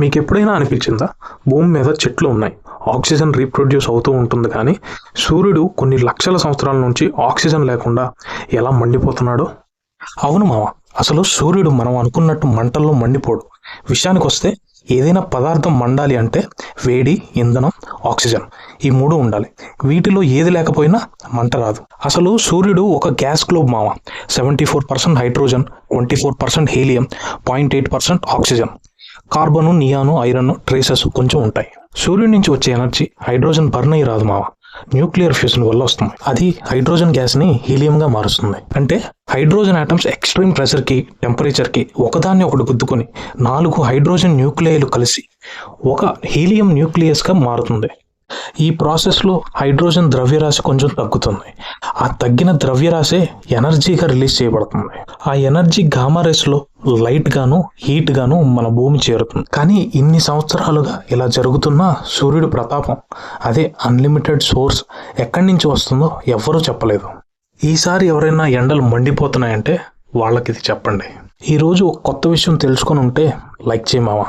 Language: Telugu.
మీకు ఎప్పుడైనా అనిపించిందా? భూమి మీద చెట్లు ఉన్నాయి. ఆక్సిజన్ రీప్రొడ్యూస్ అవుతూ ఉంటుంది కానీ సూర్యుడు కొన్ని లక్షల సంవత్సరాల నుంచి ఆక్సిజన్ లేకుండా ఎలా మండిపోతున్నాడో? అవును మామ అసలు సూర్యుడు మనం అనుకున్నట్టు మంటల్లో మండిపోడు. విషయానికి వస్తే ఏదైనా పదార్థం మండాలి అంటే వేడి ఇంధనం ఆక్సిజన్ ఈ మూడు ఉండాలి. వీటిలో ఏది లేకపోయినా మంట రాదు. అసలు సూర్యుడు ఒక గ్యాస్ గ్లోబ్ మామ. Seventy four percent hydrogen twenty four percent helium point eight percent oxygen. Carbon neon iron traces కొంచెం ఉంటాయి. సూర్యుడి నుంచి వచ్చే ఎనర్జీ హైడ్రోజన్ బర్న్ అయ్యి రాదు మావ. న్యూక్లియర్ ఫ్యూజన్ వల్ల వస్తుంది. అది హైడ్రోజన్ గ్యాస్ని హీలియంగా మారుస్తుంది. అంటే హైడ్రోజన్ ఆటమ్స్ ఎక్స్ట్రీమ్ ప్రెషర్కి టెంపరేచర్కి ఒకదాన్ని ఒకటి గుద్దుకొని నాలుగు హైడ్రోజన్ న్యూక్లియలు కలిసి ఒక హీలియం న్యూక్లియస్గా మారుతుంది. ఈ ప్రాసెస్లో హైడ్రోజన్ ద్రవ్యరాశి కొంచెం తగ్గుతుంది. ఆ తగ్గిన ద్రవ్యరాశే ఎనర్జీగా రిలీజ్ చేయబడుతుంది. ఆ ఎనర్జీ గామా రేస్లో లైట్ గాను హీట్ గాను మన భూమి చేరుతుంది. కానీ ఇన్ని సంవత్సరాలుగా ఇలా జరుగుతున్న సూర్యుడి ప్రతాపం అదే అన్లిమిటెడ్ సోర్స్ ఎక్కడి నుంచి వస్తుందో ఎవ్వరూ చెప్పలేదు. ఈసారి ఎవరైనా ఎండలు మండిపోతున్నాయంటే వాళ్ళకి ఇది చెప్పండి. ఈరోజు ఒక కొత్త విషయం తెలుసుకొని ఉంటే లైక్ చేయమావా